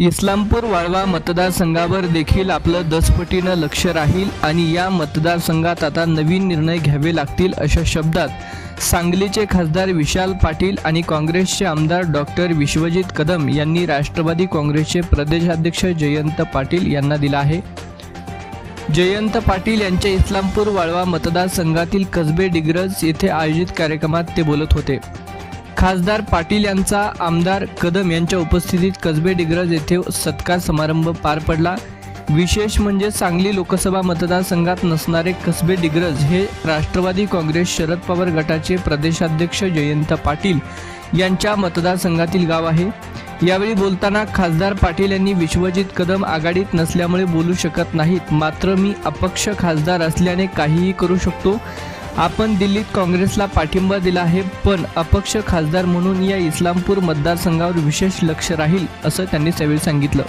इस्लामपूर वाळवा मतदारसंघावर देखील आपलं दसपटीनं लक्ष राहील आणि या मतदारसंघात आता नवीन निर्णय घ्यावे लागतील अशा शब्दात सांगलीचे खासदार विशाल पाटील आणि काँग्रेसचे आमदार डॉक्टर विश्वजित कदम यांनी राष्ट्रवादी काँग्रेसचे प्रदेशाध्यक्ष जयंत पाटील यांना दिला आहे. जयंत पाटील यांच्या इस्लामपूर वाळवा मतदारसंघातील कसबे डिग्रज येथे आयोजित कार्यक्रमात ते बोलत होते. खासदार पाटील यांचा आमदार कदम यांच्या उपस्थितीत कसबे डिग्रज येथे सत्कार समारंभ पार पडला. विशेष म्हणजे सांगली लोकसभा मतदारसंघात नसणारे कसबे डिग्रज हे राष्ट्रवादी काँग्रेस शरद पवार गटाचे प्रदेशाध्यक्ष जयंत पाटील यांच्या मतदारसंघातील गाव आहे. यावेळी बोलताना खासदार पाटील यांनी विश्वजित कदम आघाडीत नसल्यामुळे बोलू शकत नाहीत. मात्र मी अपक्ष खासदार असल्याने काहीही करू शकतो. आपण दिल्लीत काँग्रेसला पाठिंबा दिला आहे पण अपक्ष खासदार म्हणून या इस्लामपूर मतदारसंघावर विशेष लक्ष राहील असं त्यांनी त्यावेळी सांगितलं.